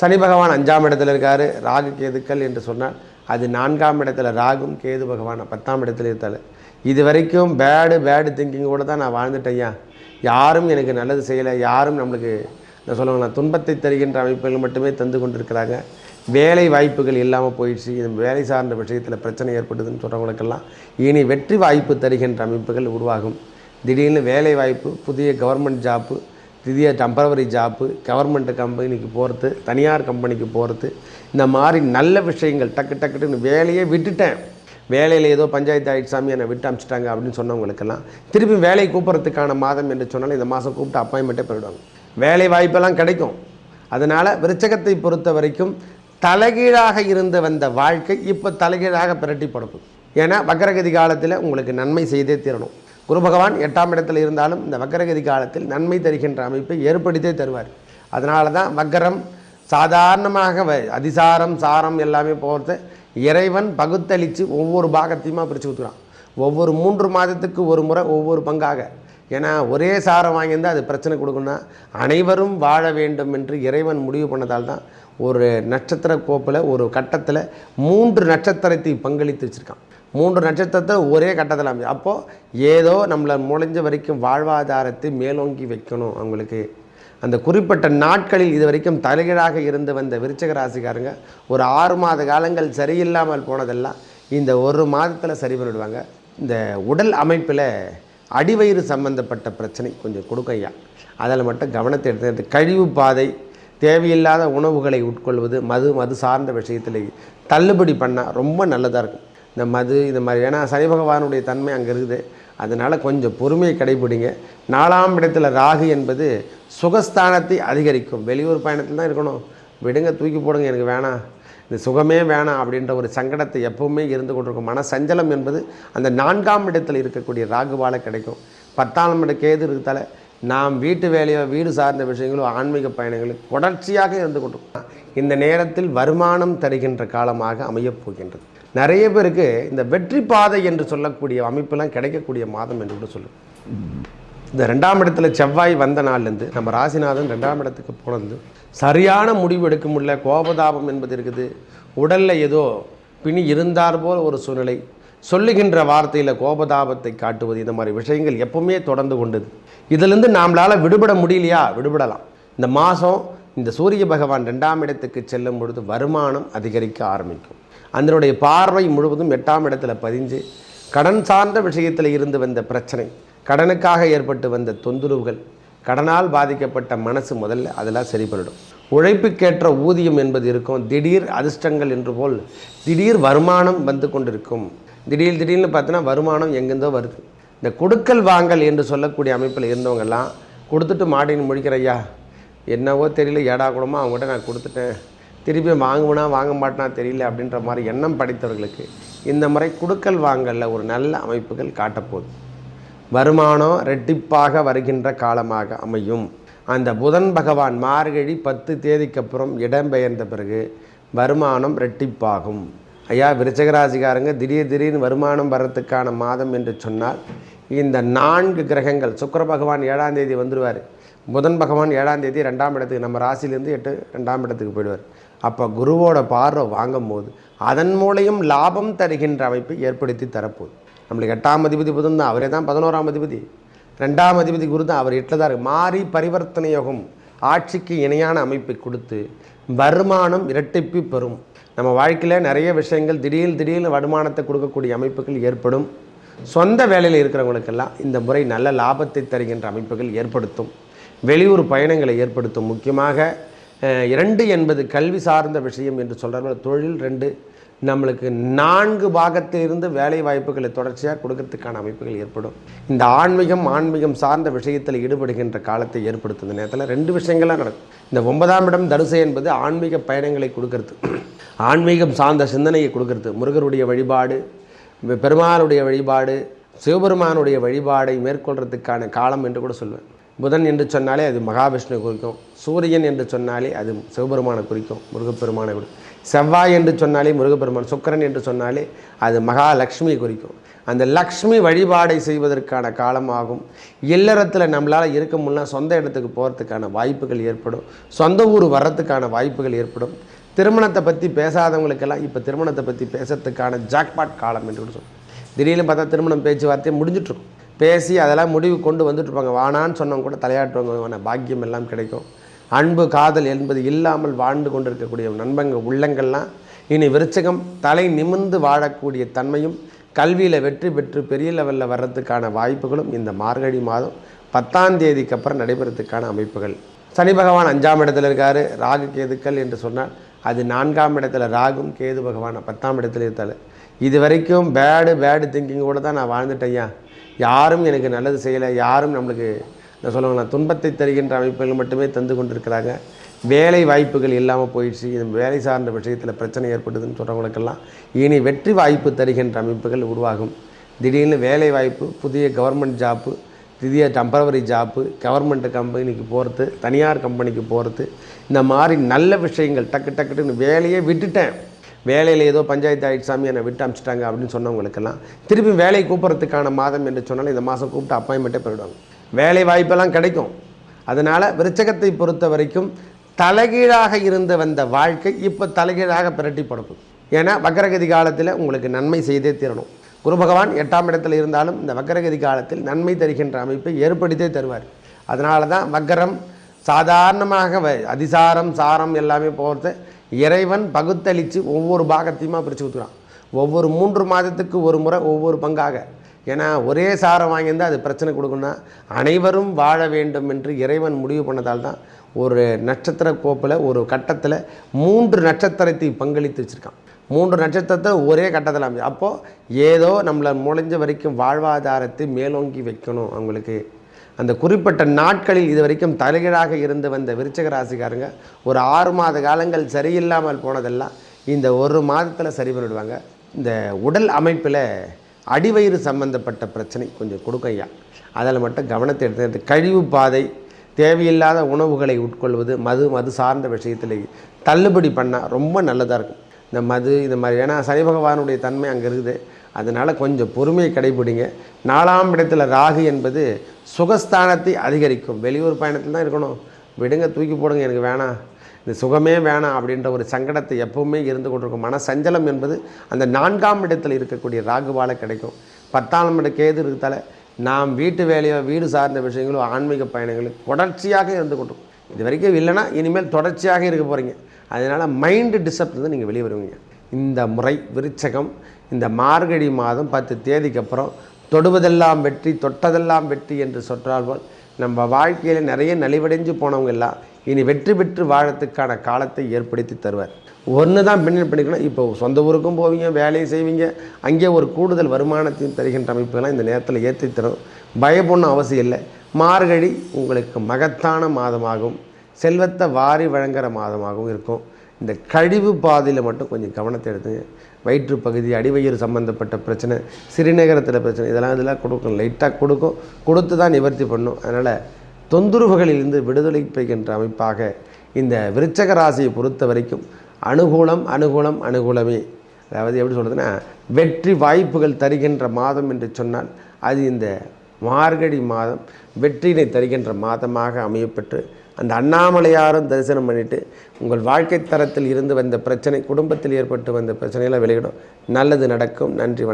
சனி பகவான் அஞ்சாம் இடத்துல இருக்கார் ராகு கேதுக்கள் என்று சொன்னால் அது நான்காம் இடத்துல ராகும் கேது பகவான் பத்தாம் இடத்துல இருந்தால் இது வரைக்கும் பேடு பேடு திங்கிங்கோடு தான் நான் வாழ்ந்துட்டேன் யாரும் எனக்கு நல்லது செய்யலை யாரும் நம்மளுக்கு நான் சொல்லுவாங்களா துன்பத்தை தருகின்ற அமைப்புகள் மட்டுமே தந்து கொண்டிருக்கிறாங்க. வேலை வாய்ப்புகள் இல்லாமல் போயிடுச்சு. இது வேலை சார்ந்த விஷயத்தில் பிரச்சனை ஏற்படுதுன்னு சொல்கிறவங்களுக்கெல்லாம் இனி வெற்றி வாய்ப்பு தருகின்ற அமைப்புகள் உருவாகும். திடீர்னு வேலை வாய்ப்பு புதிய கவர்மெண்ட் ஜாப்பு திடீர் டெம்பரவரி ஜாப்பு கவர்மெண்ட் கம்பெனிக்கு போகிறது தனியார் கம்பெனிக்கு போகிறது இந்த மாதிரி நல்ல விஷயங்கள் டக்கு டக்குன்னு வேலையே விட்டுட்டேன். வேலையில் ஏதோ பஞ்சாயத்து ஆயிட்டு சாமி என்னை விட்டு அமிச்சிட்டாங்க அப்படின்னு சொன்னவங்களுக்கெல்லாம் திருப்பி வேலை கூப்பிட்றதுக்கான மாதம் என்று சொன்னால் இந்த மாதம் கூப்பிட்டு அப்பாயின்மெண்ட்டே போயிடுவாங்க. வேலை வாய்ப்பெல்லாம் கிடைக்கும். அதனால் விருச்சகத்தை பொறுத்த வரைக்கும் தலைகீழாக இருந்து வந்த வாழ்க்கை இப்போ தலைகீழாக பிரட்டி படுக்கும். ஏன்னா வக்கரகதி காலத்தில் உங்களுக்கு நன்மை செய்தே தீரணும். குரு பகவான் எட்டாம் இடத்தில் இருந்தாலும் இந்த வக்கரகதி காலத்தில் நன்மை தருகின்ற அமைப்பை ஏற்படுத்தே தருவார். அதனால தான் வக்கரம் சாதாரணமாக வ- அதிசாரம் சாரம் எல்லாமே போகிறது இறைவன் பகுத்தளித்து ஒவ்வொரு பாகத்தையுமா பிரித்து ஊற்றுறான் ஒவ்வொரு மூன்று மாதத்துக்கு ஒரு முறை ஒவ்வொரு பங்காக. ஏன்னா ஒரே சாரம் வாங்கியிருந்தால் அது பிரச்சனை கொடுக்குன்னா அனைவரும் வாழ வேண்டும் என்று இறைவன் முடிவு பண்ணதால் தான் ஒரு நட்சத்திர கோப்பில் ஒரு கட்டத்தில் மூன்று நட்சத்திரத்தை பங்களித்து வச்சுருக்கான். மூன்று நட்சத்திரத்தை ஒரே கட்டத்தில் அமைச்சு அப்போது ஏதோ நம்மளை முளைஞ்ச வரைக்கும் வாழ்வாதாரத்தை மேலோங்கி வைக்கணும் அவங்களுக்கு. அந்த குறிப்பிட்ட நாட்களில் இது வரைக்கும் தலைகீழாக இருந்து வந்த விருச்சக ராசிக்காரங்க ஒரு ஆறு மாத காலங்கள் சரியில்லாமல் போனதெல்லாம் இந்த ஒரு மாதத்தில் சரி பண்ணிவிடுவாங்க இந்த உடல் அமைப்பில் அடிவயிறு சம்பந்தப்பட்ட பிரச்சனை கொஞ்சம் கொடுக்கும் ஐயா. அதில் மட்டும் கவனத்தை எடுத்து கழிவு பாதை தேவையில்லாத உணவுகளை உட்கொள்வது மது மது சார்ந்த விஷயத்தில் தள்ளுபடி பண்ணால் ரொம்ப நல்லதாக இருக்கும். இந்த மது இந்த மாதிரி. ஏன்னா சனி பகவானுடைய தன்மை அங்கே இருக்குது. அதனால் கொஞ்சம் பொறுமையை கடைபிடிங்க. நாலாம் இடத்துல ராகு என்பது சுகஸ்தானத்தை அதிகரிக்கும். வெளியூர் பயணத்தில் தான் இருக்கணும். விடுங்க தூக்கி போடுங்க எனக்கு வேணாம். இந்த சுகமே வேணாம் அப்படின்ற ஒரு சங்கடத்தை எப்பவுமே இருந்து கொண்டிருக்கும். மன சஞ்சலம் என்பது அந்த நான்காம் இடத்தில் இருக்கக்கூடிய ராகுவால் கிடைக்கும். பத்தாம் இட கேது இருக்கிறதால நாம் வீட்டு வேலையோ வீடு சார்ந்த விஷயங்களோ ஆன்மீக பயணங்களும் தொடர்ச்சியாக இருந்து கொண்டிருக்கும். இந்த நேரத்தில் வருமானம் தருகின்ற காலமாக அமையப் போகின்றது. நிறைய பேருக்கு இந்த வெற்றி பாதை என்று சொல்லக்கூடிய அமைப்பெல்லாம் கிடைக்கக்கூடிய மாதம் என்று கூட சொல்லும். இந்த ரெண்டாம் இடத்துல செவ்வாய் வந்த நாள்லேருந்து நம்ம ராசிநாதன் ரெண்டாம் இடத்துக்கு போனது சரியான முடிவு எடுக்க முடியல கோபதாபம் என்பது இருக்குது. உடலில் ஏதோ பிணி இருந்தார் போல் ஒரு சூழ்நிலை. சொல்லுகின்ற வார்த்தையில் கோபதாபத்தை காட்டுவது இந்த மாதிரி விஷயங்கள் எப்பவுமே தொடர்ந்து கொண்டது. இதிலிருந்து நம்மளால் விடுபட முடியலையா? விடுபடலாம். இந்த மாதம் இந்த சூரிய பகவான் ரெண்டாம் இடத்துக்கு செல்லும் பொழுது வருமானம் அதிகரிக்க ஆரம்பிக்கும். அதனுடைய பார்வை முழுவதும் எட்டாம் இடத்துல பதிஞ்சு கடன் சார்ந்த விஷயத்தில் இருந்து வந்த பிரச்சனை கடனுக்காக ஏற்பட்டு வந்த தொந்தரவுகள் கடனால் பாதிக்கப்பட்ட மனசு முதல்ல அதெல்லாம் சரி பண்ணிடும். உழைப்புக்கேற்ற ஊதியம் என்பது இருக்கும். திடீர் அதிர்ஷ்டங்கள் என்று போல் திடீர் வருமானம் வந்து கொண்டிருக்கும். திடீர் திடீர்னு பார்த்தோன்னா வருமானம் எங்கேருந்தோ வருது. இந்த கொடுக்கல் வாங்கல் என்று சொல்லக்கூடிய அமைப்பில் இருந்தவங்கெல்லாம் கொடுத்துட்டு மாடின்னு முடிக்கிறையா என்னவோ தெரியல ஏடா கூடமோ அவங்ககிட்ட நான் கொடுத்துட்டேன். திருப்பி வாங்குவனா வாங்க மாட்டேனா தெரியல அப்படின்ற மாதிரி எண்ணம் படைத்தவர்களுக்கு இந்த முறை குடுக்கல் வாங்கலில் ஒரு நல்ல அமைப்புகள் காட்டப்போகுது. வருமானம் ரெட்டிப்பாக வருகின்ற காலமாக அமையும். அந்த புதன் பகவான் மார்கழி பத்து தேதிக்கு அப்புறம் இடம்பெயர்ந்த பிறகு வருமானம் ரெட்டிப்பாகும். ஐயா விருச்சகராசிகாரங்க திடீர் திடீர்னு வருமானம் வர்றதுக்கான மாதம் என்று சொன்னால் இந்த நான்கு கிரகங்கள் சுக்கர பகவான் ஏழாம் தேதி வந்துடுவார் புதன் பகவான் ஏழாம் தேதி ரெண்டாம் இடத்துக்கு நம்ம ராசியிலேருந்து எட்டு ரெண்டாம் இடத்துக்கு போயிடுவார். அப்போ குருவோட பார்வை வாங்கும்போது அதன் மூலையும் லாபம் தருகின்ற அமைப்பை ஏற்படுத்தி தரப்போகுது. நம்மளுக்கு எட்டாம் அதிபதி புதன் தான் அவரே தான் பதினோராம் அதிபதி. ரெண்டாம் அதிபதி குரு தான் அவர் எட்டில் தான் மாறி பரிவர்த்தனை யோகம் ஆட்சிக்கு இணையான அமைப்பை கொடுத்து வருமானம் இரட்டிப்பு பெறும். நம்ம வாழ்க்கையில் நிறைய விஷயங்கள் திடீர் திடீர்னு வருமானத்தை கொடுக்கக்கூடிய அமைப்புகள் ஏற்படும். சொந்த வேலையில் இருக்கிறவங்களுக்கெல்லாம் இந்த முறை நல்ல லாபத்தை தருகின்ற அமைப்புகள் ஏற்படுத்தும். வெளியூர் பயணங்களை ஏற்படுத்தும். முக்கியமாக இரண்டு என்பது கல்வி சார்ந்த விஷயம் என்று சொல்கிறார்கள் தொழில் ரெண்டு நம்மளுக்கு நான்கு பாகத்திலிருந்து வேலை வாய்ப்புகளை தொடர்ச்சியாக கொடுக்கறதுக்கான அமைப்புகள் ஏற்படும். இந்த ஆன்மீகம் ஆன்மீகம் சார்ந்த விஷயத்தில் ஈடுபடுகின்ற காலத்தை ஏற்படுத்தும் இந்த நேரத்தில் ரெண்டு விஷயங்கள்லாம் நடக்கும். இந்த ஒன்பதாம் இடம் தரிசை என்பது ஆன்மீக பயணங்களை கொடுக்கறது. ஆன்மீகம் சார்ந்த சிந்தனையை கொடுக்கறது. முருகருடைய வழிபாடு பெருமாளுடைய வழிபாடு சிவபெருமானுடைய வழிபாடை மேற்கொள்றதுக்கான காலம் என்று கூட சொல்வேன். புதன் என்று சொன்னாலே அது மகாவிஷ்ணு குறிக்கும். சூரியன் என்று சொன்னாலே அது சிவபெருமானை குறிக்கும் முருகப்பெருமானை குறிக்கும். செவ்வாய் என்று சொன்னாலே முருகப்பெருமான் சுக்கிரன் என்று சொன்னாலே அது மகாலட்சுமி குறிக்கும். அந்த லக்ஷ்மி வழிபாடை செய்வதற்கான காலமாகும். இல்லறத்தில் நம்மளால் இருக்க முடியல சொந்த இடத்துக்கு போகிறதுக்கான வாய்ப்புகள் ஏற்படும். சொந்த ஊர் வர்றதுக்கான வாய்ப்புகள் ஏற்படும். திருமணத்தை பற்றி பேசாதவங்களுக்கெல்லாம் இப்போ திருமணத்தை பற்றி பேசுறதுக்கான ஜாக்பாட் காலம் என்று கூட சொல்லுவோம் திடீர்னு பார்த்தா திருமணம் பேச்சுவார்த்தை முடிஞ்சிட்ருக்கும் பேசி அதெல்லாம் முடிவு கொண்டு வந்துட்டுருப்பாங்க. வானான்னு சொன்னவங்க கூட தலையாட்டுவாங்க. பாக்கியம் எல்லாம் கிடைக்கும். அன்பு காதல் என்பது இல்லாமல் வாழ்ந்து கொண்டிருக்கக்கூடிய நண்பங்க உள்ளங்கள்லாம் இனி விருச்சகம் தலை நிமிர்ந்து வாழக்கூடிய தன்மையும் கல்வியில் வெற்றி பெற்று பெரிய லெவலில் வர்றதுக்கான வாய்ப்புகளும் இந்த மார்கழி மாதம் பத்தாம் தேதிக்கு அப்புறம் நடைபெறத்துக்கான அமைப்புகள். சனி பகவான் அஞ்சாம் இடத்துல இருக்கார். ராகு கேதுக்கள் என்று சொன்னால் அது நான்காம் இடத்துல ராகும் கேது பகவான் பத்தாம் இடத்துல இருந்தால் இது வரைக்கும் பேடு பேடு திங்கிங்கோடு தான் நான் வாழ்ந்துட்டேன் ஐயா. யாரும் எனக்கு நல்லது செய்யலை யாரும் நம்மளுக்கு நான் சொல்லுவாங்களா துன்பத்தை தருகின்ற அமைப்புகள் மட்டுமே தந்து கொண்டிருக்கிறாங்க. வேலை வாய்ப்புகள் இல்லாமல் போயிடுச்சு. இது வேலை சார்ந்த விஷயத்தில் பிரச்சனை ஏற்படுதுன்னு சொல்கிறவங்களுக்கெல்லாம் இனி வெற்றி வாய்ப்பு தருகின்ற அமைப்புகள் உருவாகும். திடீர்னு வேலை வாய்ப்பு புதிய கவர்மெண்ட் ஜாப்பு புதிய டெம்பரவரி ஜாப்பு கவர்மெண்ட் கம்பெனிக்கு போகிறது தனியார் கம்பெனிக்கு போகிறது இந்த மாதிரி நல்ல விஷயங்கள் டக்கு டக்குன்னு வேலையே விட்டுட்டேன். வேலையில் ஏதோ பஞ்சாயத்து ஆயிடுச்சு சாமி என்னை விட்டு அமிச்சிட்டாங்க அப்படின்னு சொன்னவங்களுக்கெல்லாம் திருப்பி வேலை கூப்பிட்றதுக்கான மாதம் என்று சொன்னாலும் இந்த மாதம் கூப்பிட்டு அப்பாயின்மெண்ட்டே போயிடுவாங்க. வேலை வாய்ப்பெல்லாம் கிடைக்கும். அதனால் விருச்சகத்தை பொறுத்த வரைக்கும் தலைகீழாக இருந்து வந்த வாழ்க்கை இப்போ தலைகீழாக பிரட்டி படுக்கும். ஏன்னா வக்கரகதி காலத்தில் உங்களுக்கு நன்மை செய்தே தீரணும். குரு பகவான் எட்டாம் இடத்தில் இருந்தாலும் இந்த வக்கரகதி காலத்தில் நன்மை தருகின்ற அமைப்பை ஏற்படுத்தே தருவார். அதனால தான் வக்கரம் சாதாரணமாக வ- அதிசாரம் சாரம் எல்லாமே போகிறது இறைவன் பகுத்தளித்து ஒவ்வொரு பாகத்தையுமா பிரித்து ஊற்றுறான் ஒவ்வொரு மூன்று மாதத்துக்கு ஒரு முறை ஒவ்வொரு பங்காக. ஏன்னா ஒரே சாரம் வாங்கியிருந்தால் அது பிரச்சனை கொடுக்குன்னா அனைவரும் வாழ வேண்டும் என்று இறைவன் முடிவு பண்ணதால் தான் ஒரு நட்சத்திர கோப்பில் ஒரு கட்டத்தில் மூன்று நட்சத்திரத்தை பங்களித்து வச்சுருக்கான். மூன்று நட்சத்திரத்தை ஒரே கட்டத்தில் அமைச்சு அப்போது ஏதோ நம்மளை முளைஞ்ச வரைக்கும் வாழ்வாதாரத்தை மேலோங்கி வைக்கணும் அவங்களுக்கு. அந்த குறிப்பிட்ட நாட்களில் இது வரைக்கும் தலைகீழாக இருந்து வந்த விருச்சக ராசிக்காரங்க ஒரு ஆறு மாத காலங்கள் சரியில்லாமல் போனதெல்லாம் இந்த ஒரு மாதத்தில் சரி பண்ணிவிடுவாங்க இந்த உடல் அமைப்பில் அடிவயிறு சம்பந்தப்பட்ட பிரச்சனை கொஞ்சம் கொடுக்கும் ஐயா. அதில் மட்டும் கவனத்தை எடுத்து கழிவு பாதை தேவையில்லாத உணவுகளை உட்கொள்வது மது மது சார்ந்த விஷயத்தில் தள்ளுபடி பண்ணால் ரொம்ப நல்லதாக இருக்கும். இந்த மது இந்த மாதிரி ஏன்னா சனி பகவானுடைய தன்மை அங்கே இருக்குது. அதனால் கொஞ்சம் பொறுமையை கடைபிடிங்க. நாலாம் இடத்துல ராகு என்பது சுகஸ்தானத்தை அதிகரிக்கும். வெளியூர் பயணத்தில் தான் இருக்கணும். விடுங்க தூக்கி போடுங்க எனக்கு வேணாம். இந்த சுகமே வேணாம் அப்படின்ற ஒரு சங்கடத்தை எப்பவுமே இருந்து கொண்டிருக்கும். மன சஞ்சலம் என்பது அந்த நான்காம் இடத்தில் இருக்கக்கூடிய ராகுவால் கிடைக்கும். பத்தாம் இட கேது இருக்கிறதால நாம் வீட்டு வேலையோ வீடு சார்ந்த விஷயங்களோ ஆன்மீக பயணங்களோ தொடர்ச்சியாக இருந்து கொண்டிருக்கும். இது வரைக்கும் இல்லைன்னா இனிமேல் தொடர்ச்சியாக இருக்க போகிறீங்க அதனால் மைண்டு டிஸ்டர்ப்லேருந்து நீங்கள் வெளியே வருவீங்க. இந்த முறை விருச்சகம் இந்த மார்கழி மாதம் பத்து தேதிக்கு அப்புறம் தொடுவதெல்லாம் வெற்றி தொட்டதெல்லாம் வெற்றி என்று சொற்றால் போல் நம்ம வாழ்க்கையில் நிறைய நலிவடைஞ்சு போனவங்க எல்லாம் இனி வெற்றி பெற்று வாழத்துக்கான காலத்தை ஏற்படுத்தி தருவார். ஒன்று தான் பின்னணி பண்ணிக்கணும் இப்போ சொந்த ஊருக்கும் போவீங்க வேலையை செய்வீங்க அங்கே ஒரு கூடுதல் வருமானத்தையும் தருகின்ற அமைப்புகள்லாம் இந்த நேரத்தில் ஏற்றி தரும் பயப்படணும் அவசியம் இல்லை. மார்கழி உங்களுக்கு மகத்தான மாதமாகவும் செல்வத்தை வாரி வழங்குகிற மாதமாகவும் இருக்கும். இந்த கழிவு பாதையில் மட்டும் கொஞ்சம் கவனத்தை எடுத்துங்க வயிற்று பகுதி அடிவயிறு சம்மந்தப்பட்ட பிரச்சனை சிறுநகரத்தில் பிரச்சனை இதெல்லாம் இதெல்லாம் கொடுக்கும். லைட்டாக கொடுக்கும். கொடுத்து தான் நிவர்த்தி பண்ணும். அதனால் தொந்தரவுகளிலிருந்து விடுதலை பெறுகின்ற அமைப்பாக இந்த விருச்சக ராசியை பொறுத்த வரைக்கும் அனுகூலம் அனுகூலம் அனுகூலமே. அதாவது எப்படி சொல்கிறதுன்னா வெற்றி வாய்ப்புகள் தருகின்ற மாதம் என்று சொன்னால் அது இந்த மார்கழி மாதம் வெற்றியினை தருகின்ற மாதமாக அமையப்பெற்று அந்த அண்ணாமலையாரும் தரிசனம் பண்ணிவிட்டு உங்கள் வாழ்க்கை தரத்தில் இருந்து வந்த பிரச்சனை குடும்பத்தில் ஏற்பட்டு வந்த பிரச்சனையெல்லாம் வெளியிடும். நல்லது நடக்கும். நன்றி வணக்கம்.